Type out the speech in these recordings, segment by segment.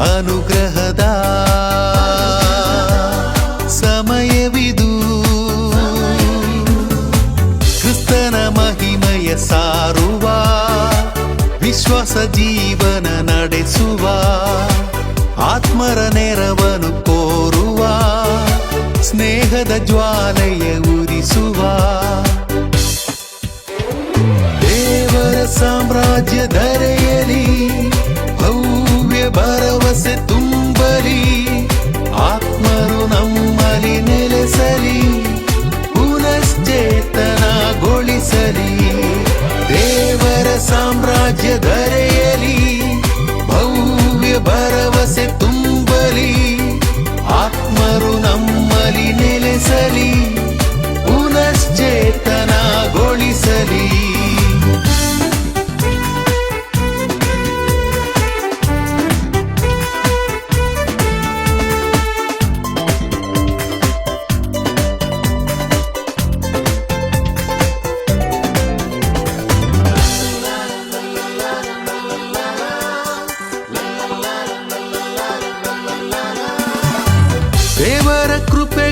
ಅನುಗ್ರಹದ ಸಮಯವಿದು. ಕ್ರಿಸ್ತನ ಮಹಿಮಯ ಸಾರುವ, ವಿಶ್ವಾಸ ಜೀವನ ನಡೆಸುವ, ಆತ್ಮರ ನೆರವನು ಕೋರುವ, ಸ್ನೇಹದ ಜ್ವಾಲೆಯ ಉರಿಸುವ. ದೇವರ ಸಾಮ್ರಾಜ್ಯ ಧರೆ से तू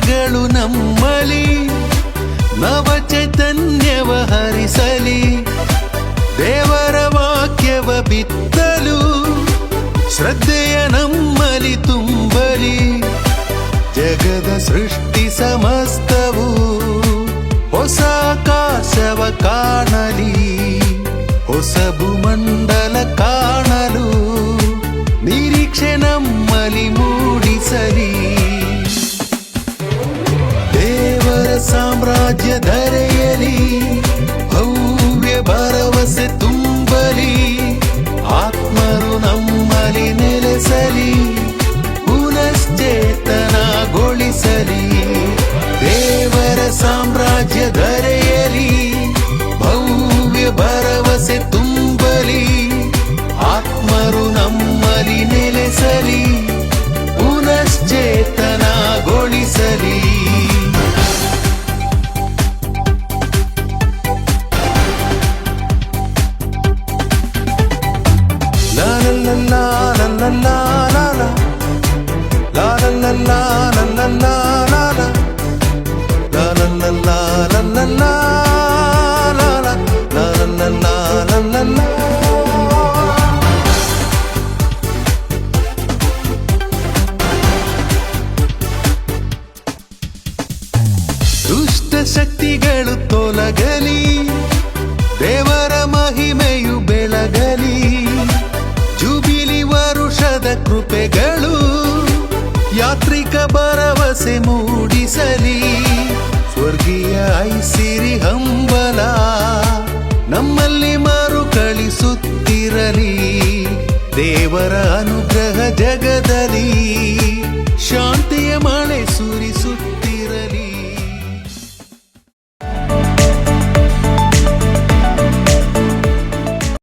ಗಳು ನಮ್ಮಲಿ ನವ ಚೈತನ್ಯವ ಹರಿಸ ದುಷ್ಟ ಶಕ್ತಿಗಳು ತೊಲಗಲಿ ದೇವರ ಇರಲಿ ದೇವರ ಅನುಗ್ರಹ ಜಗತ್